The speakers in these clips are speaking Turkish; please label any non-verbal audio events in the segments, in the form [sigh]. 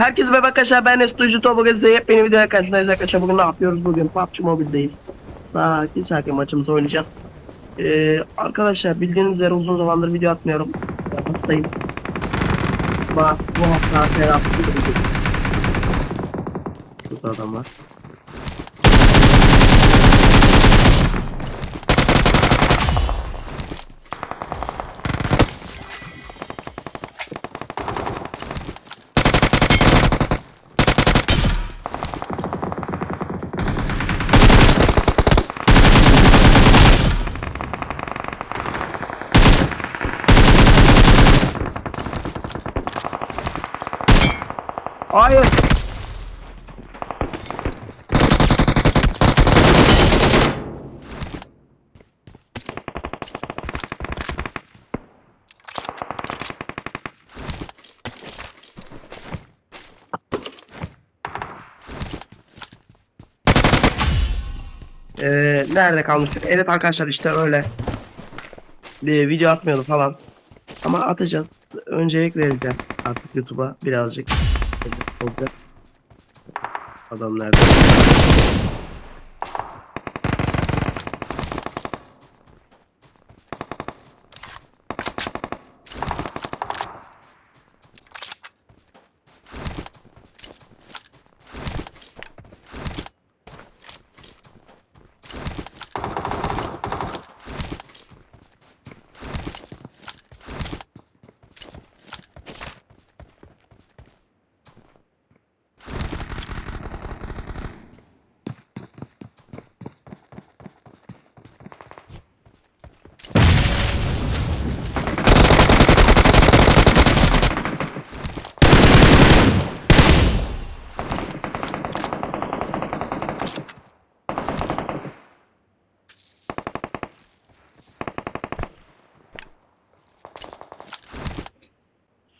Herkese merhaba arkadaşlar ben Estucu Topu Gazete'ye yeni video karşınızdayız arkadaşlar. Bugün ne yapıyoruz? Bugün PUBG Mobile'deyiz Sakin sakin maçımızı oynayacağız. Ee, Arkadaşlar bildiğiniz üzere uzun zamandır video atmıyorum. Ben hastayım. Ama bu hafta terapi Şurada adam var Hayır Ee, nerede kalmıştık? Evet arkadaşlar işte öyle bir video atmıyordum falan. Ama atacağız. Öncelik vereceğim artık YouTube'a birazcık. Adam nerede?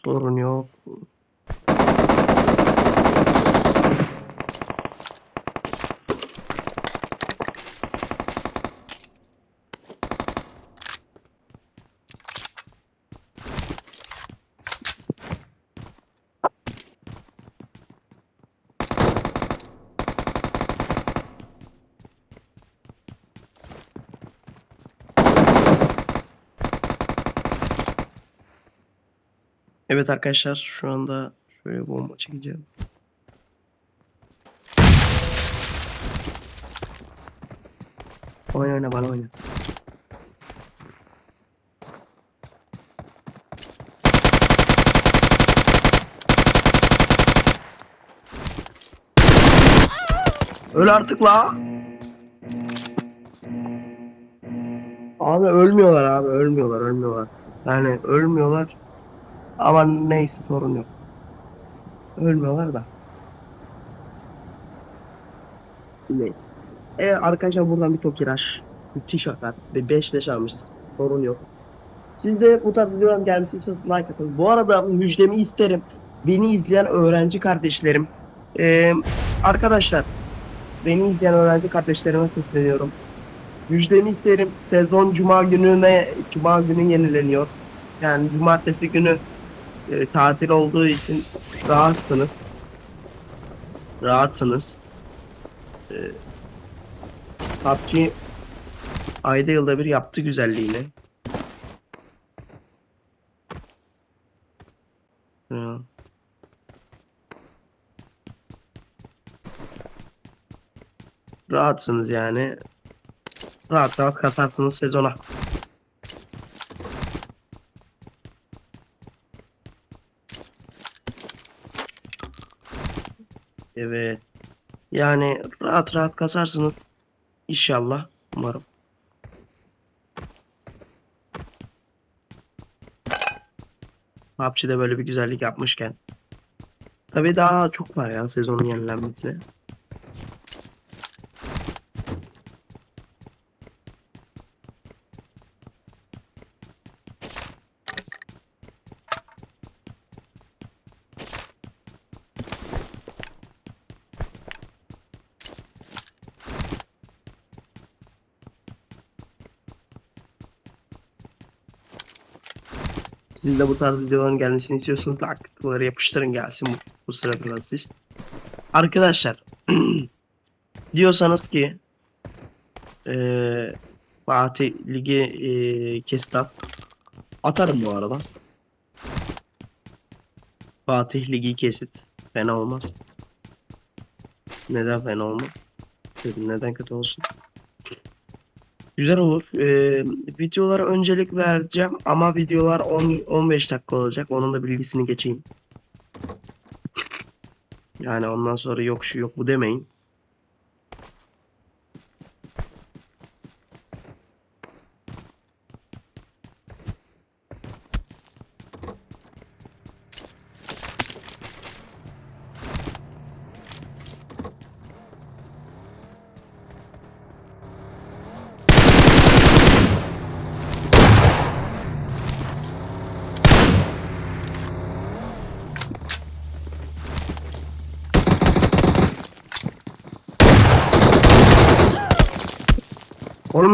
Sorun yok. Evet arkadaşlar şu anda şöyle bomba çekeceğim. Oyna oyna bana oyna. Öl artık la. Abi ölmüyorlar abi ölmüyorlar ölmüyorlar. Yani ölmüyorlar. Ama neyse sorun yok. Ölmüyorlar da. Neyse. E arkadaşlar buradan bir tokiraş. Müthiş akar. Ve 5 leş almışız. Sorun yok. Siz de bu tarz videoların gelmesi istiyorsanız like atın. Bu arada müjdemi isterim. Beni izleyen öğrenci kardeşlerim. Ee, arkadaşlar beni izleyen öğrenci kardeşlerime sesleniyorum. Müjdemi isterim. Sezon cuma gününe cuma günü yenileniyor. Yani cumartesi günü e, tatil olduğu için rahatsınız. Rahatsınız. E, PUBG ayda yılda bir yaptı güzelliğini. Rahatsınız yani. Rahat rahat kasarsınız sezona. Evet. Yani rahat rahat kasarsınız. İnşallah. Umarım. PUBG'de böyle bir güzellik yapmışken. Tabii daha çok var ya sezonun yenilenmesi. Siz de bu tarz videoların gelmesini istiyorsanız tıkları yapıştırın gelsin bu, bu sırada siz. Arkadaşlar [clears throat] diyorsanız ki eee Fatih Ligi eee kesit at. Atarım bu arada. Fatih Ligi kesit. Fena olmaz. Neden fena olmaz? Neden kötü olsun? Güzel olur. Ee, videolara öncelik vereceğim ama videolar 10-15 dakika olacak. Onun da bilgisini geçeyim. Yani ondan sonra yok şu yok bu demeyin.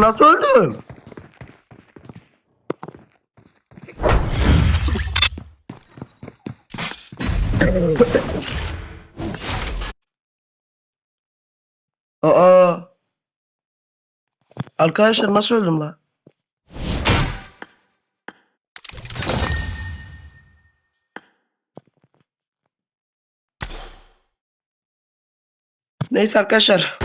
Nasıl öldüm? Aa. Arkadaşlar nasıl öldüm la? Neyse arkadaşlar.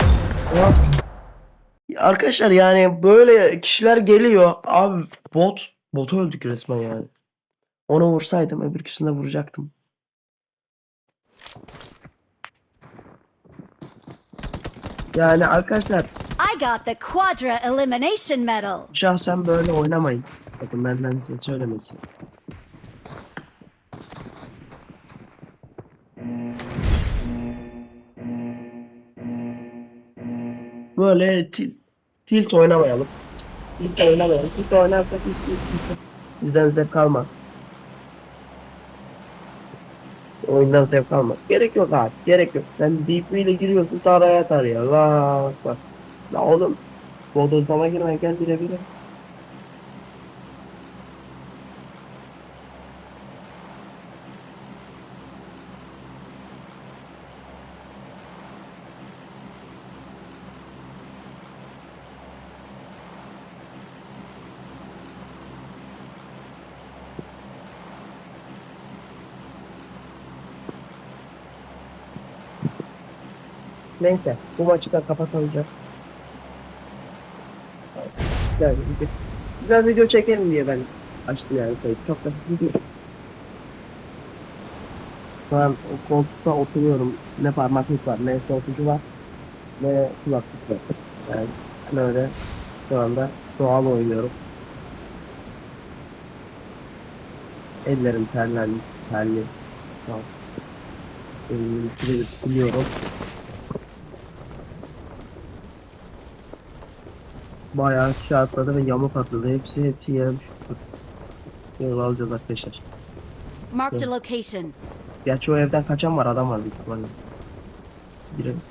Arkadaşlar yani böyle kişiler geliyor. Abi bot. Botu öldük resmen yani. Onu vursaydım öbürküsünde vuracaktım. Yani arkadaşlar I got the Quadra Elimination Medal. şahsen böyle oynamayın. Bakın benden size söylemesi. Böyle tilt oynamayalım. Tilt oynamayalım. Tilt oynarsak hiç, hiç, hiç- bizden zevk almaz. Oyundan zevk almaz. Gerek yok abi. Gerek yok. Sen DP ile giriyorsun taraya atar ya. La bak. La oğlum. Bodozlama bire bire. Neyse bu maçı da. Güzel video. Güzel video çekelim diye ben açtım yani kayıt. Çok da. Şu an o koltukta oturuyorum. Ne parmaklık var, ne soğutucu var, ne kulaklık var. Yani böyle şu anda doğal oynuyorum. Ellerim terlendi, terli. Tamam. Elimi siliyorum. Bayağı kişi atladı ve yamuk atladı. Hepsi hepsi yere düştü. Yol alacağız arkadaşlar. Marked a location. Gerçi o evden kaçan var adam var büyük ihtimalle. Girelim.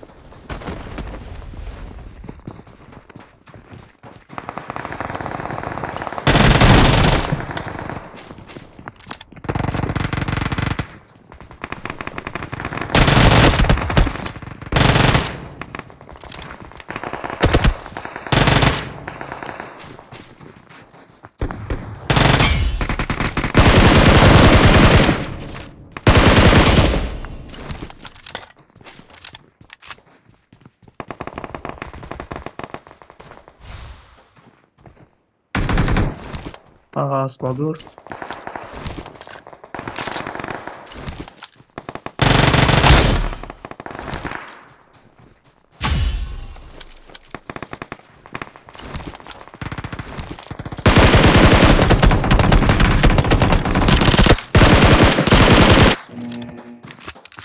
Aha asma dur.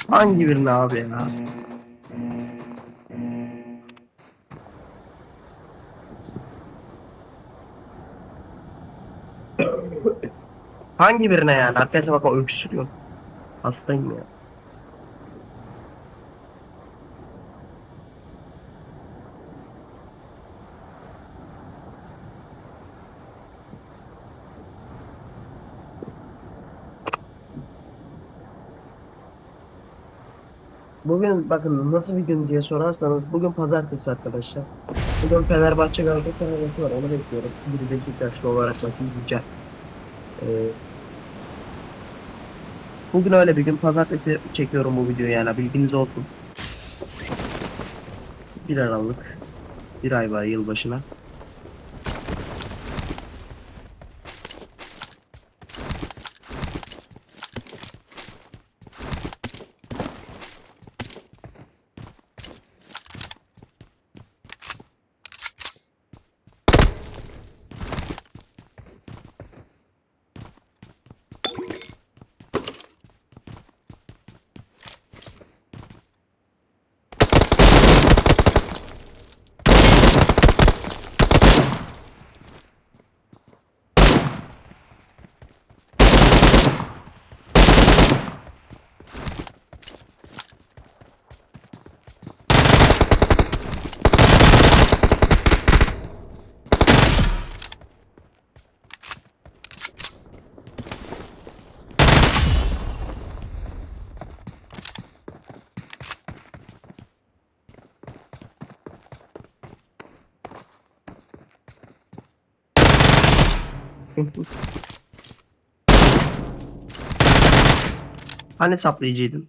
Hangi birini abi ya? Hangi birine yani? Arkadaşlar bak o. Hastayım ya. Bugün bakın nasıl bir gün diye sorarsanız bugün pazartesi arkadaşlar. Bugün Fenerbahçe Galatasaray var onu bekliyorum. Bir Beşiktaşlı olarak bakın güzel. Ee, bugün öyle bir gün pazartesi çekiyorum bu videoyu yani bilginiz olsun. 1 Aralık. Bir ay var yılbaşına. Hani saplayıcıydın?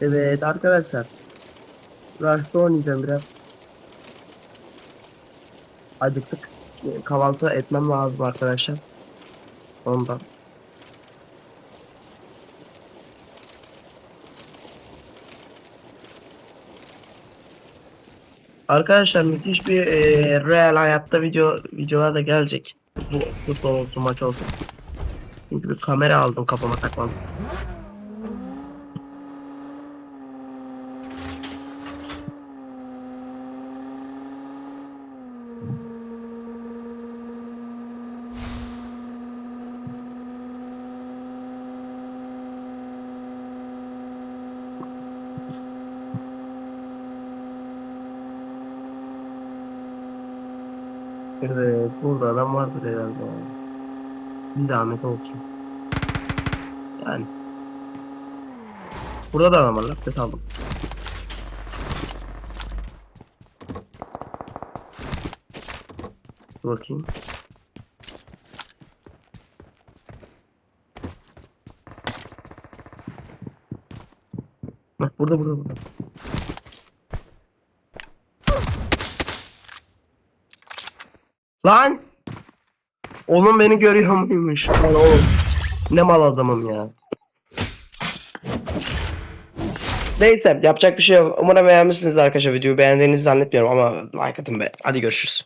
Evet arkadaşlar. Rush'ta oynayacağım biraz. Acıktık. Kahvaltı etmem lazım arkadaşlar. Ondan. Arkadaşlar müthiş bir e, real hayatta video videolar da gelecek. Bu futbol olsun maç olsun. Çünkü bir kamera aldım kafama takmam. Evet, burada adam vardır herhalde. Bir zahmet olsun. Yani. Burada da adam var. Laptop aldım. Dur bakayım. Bak burada burada burada. Lan! Oğlum beni görüyor muymuş? Lan oğlum. Ne mal adamım ya. Neyse yapacak bir şey yok. Umarım beğenmişsiniz arkadaşlar videoyu. Beğendiğinizi zannetmiyorum ama like atın be. Hadi görüşürüz.